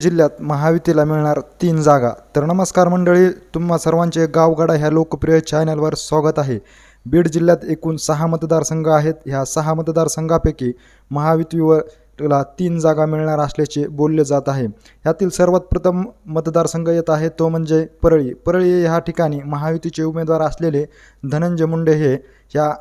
जिल्ह्यात महायुतीला मिळणार तीन जागा. तर नमस्कार मंडळी तुम्हा सर्वांचे गावगाडा ह्या लोकप्रिय चॅनलवर स्वागत आहे. बीड जिल्ह्यात एकूण सहा मतदारसंघ आहेत. ह्या सहा मतदारसंघापैकी महायुतीवरला तीन जागा मिळणार असल्याचे बोलले जात आहे. ह्यातील सर्वात प्रथम मतदारसंघ येत आहे तो म्हणजे परळी. परळी ह्या ठिकाणी महायुतीचे उमेदवार असलेले धनंजय मुंडे हे ह्या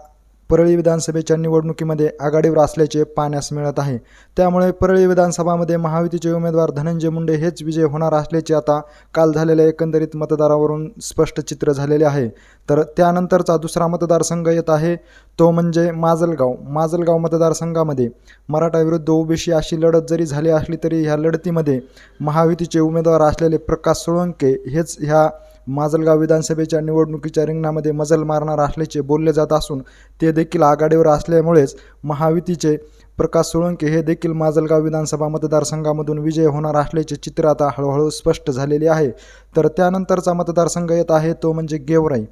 परळी विधानसभेच्या निवडणुकीमध्ये आघाडीवर असल्याचे पाहण्यास मिळत आहे. त्यामुळे परळी विधानसभामध्ये महायुतीचे उमेदवार धनंजय मुंडे हेच विजय होणार असल्याचे आता काल झालेल्या एकंदरीत मतदारावरून स्पष्ट चित्र झालेले आहे. तर त्यानंतरचा दुसरा मतदारसंघ येत आहे. तो म्हणजे माजलगाव. माजलगाव मतदारसंघामध्ये मराठा विरुद्ध ओबीसी अशी लढत जरी झाली असली तरी ह्या लढतीमध्ये महायुतीचे उमेदवार असलेले प्रकाश सोळंके हेच ह्या माजलगाव विधानसभेच्या निवडणुकीच्या रिंगणामध्ये मजल मारणार असल्याचे बोलले जात असून ते देखील आघाडीवर असल्यामुळेच महायुतीचे प्रकाश सोळंके हे देखील माजलगाव विधानसभा मतदारसंघामधून विजय होणार असल्याचे चित्र आता हळूहळू स्पष्ट झालेले आहे. तर त्यानंतरचा मतदारसंघ येत आहे तो म्हणजे गेवराई.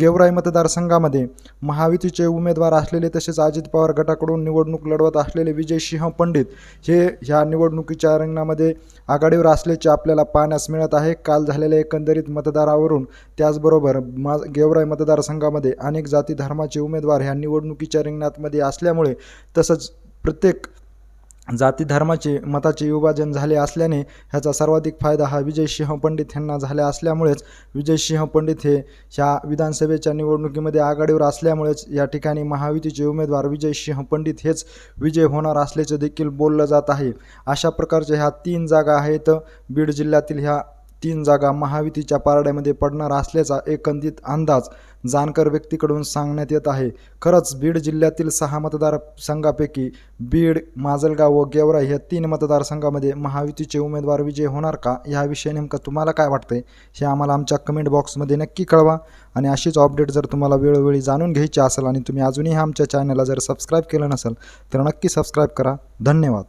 गेवराई मतदारसंघामध्ये महायुतीचे उमेदवार असलेले तसेच अजित पवार गटाकडून निवडणूक लढवत असलेले विजय सिंह पंडित हे ह्या निवडणुकीच्या रंगणामध्ये आघाडीवर असल्याचे आपल्याला पाहण्यास मिळत आहे. काल झालेल्या एकंदरीत मतदारावरून त्याचबरोबर मा गेवराई मतदारसंघामध्ये अनेक जाती धर्माचे उमेदवार ह्या निवडणुकीच्या रिंगणातमध्ये असल्यामुळे तसंच प्रत्येक जाती धर्माचे मताचे विभाजन झाले असल्याने ह्याचा सर्वाधिक फायदा हा विजयसिंह पंडित यांना झाला असल्यामुळेच विजयसिंह पंडित हे ह्या विधानसभेच्या निवडणुकीमध्ये आघाडीवर असल्यामुळेच या ठिकाणी महायुतीचे उमेदवार विजयसिंह पंडित हेच विजय होणार असल्याचे देखील बोललं जात आहे. अशा प्रकारच्या ह्या तीन जागा आहेत. बीड जिल्ह्यातील ह्या तीन जागा महायुतीच्या पारड्यामध्ये पडणार असल्याचा एकंदित अंदाज जाणकार व्यक्तीकडून सांगण्यात येत आहे. खरंच बीड जिल्ह्यातील सहा मतदारसंघापैकी बीड माजलगाव व गेवराई या तीन मतदारसंघामध्ये महायुतीचे उमेदवार विजय होणार का? याविषयी नेमकं तुम्हाला काय वाटतंय? हे आम्हाला आमच्या कमेंट बॉक्समध्ये नक्की कळवा. आणि अशीच अपडेट जर तुम्हाला वेळोवेळी जाणून घ्यायची असेल आणि तुम्ही अजूनही आमच्या चॅनलला जर सबस्क्राईब केलं नसेल तर नक्की सबस्क्राईब करा. धन्यवाद.